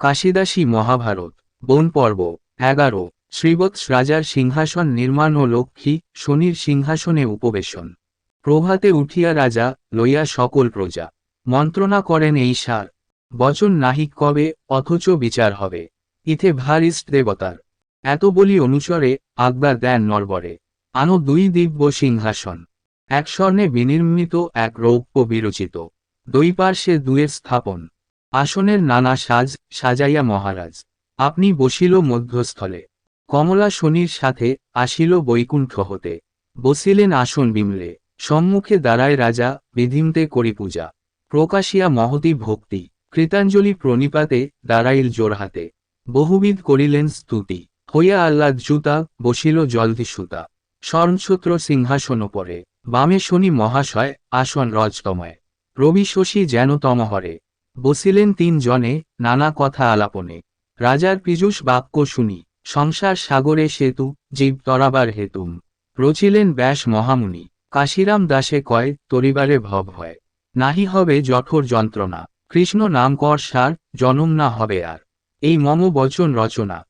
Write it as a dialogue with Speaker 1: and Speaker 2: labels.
Speaker 1: কাশিদাসী মহাভারত, বন পর্ব, এগারো শ্রীবৎস রাজার সিংহাসন নির্মাণ ও লক্ষ্মী, শনির সিংহাসনে উপবেশন। প্রভাতে উঠিয়া রাজা, লইয়া সকল প্রজা। মন্ত্রণা করেন এই সার, বচন নাহিক কবে, অথচ বিচার হবে। ইথে ভারিস্ট দেবতার। এত বলি অনুচরে, আজ্ঞা দেন নরবরে। আনো দুই দিব্য সিংহাসন। এক স্বর্ণে বিনির্মিত, এক রৌপ্য বিরচিত। দুই পার্শ্বে দুয়ের স্থাপন। আসনের নানা সাজ সাজাইয়া মহারাজ, আপনি বসিল মধ্যস্থলে। কমলা শনির সাথে আসিল বৈকুণ্ঠ হতে। বসিলেন আসন বিমলে, সম্মুখে দাঁড়ায় রাজা বিধিমতে করি পূজা। প্রকাশিয়া মহতি ভক্তি, কৃতাঞ্জলি প্রণিপাতে দাঁড়াইল জোরহাতে বহুবিধ করিলেন স্তুতি, হইয়া আহ্লাদ জুতা বসিল জলদি সুতা। স্বর্ণছত্র সিংহাসন পরে বামে শনি মহাশয় আসন রজতময়। রবি শশী যেন তমহরে। বসিলেন তিন জনে নানা কথা আলাপনে। রাজার পীযুষ বাক্য শুনি, সংসার সাগরে সেতু, জীব তরাবার হেতুম। রচিলেন ব্যাস মহামুনি, কাশিরাম দাসে কয়, তরিবারে ভব হয়। নাহি হবে জঠোর যন্ত্রণা, কৃষ্ণ নাম কর সার, জনম না হবে আর। এই মম বচন রচনা।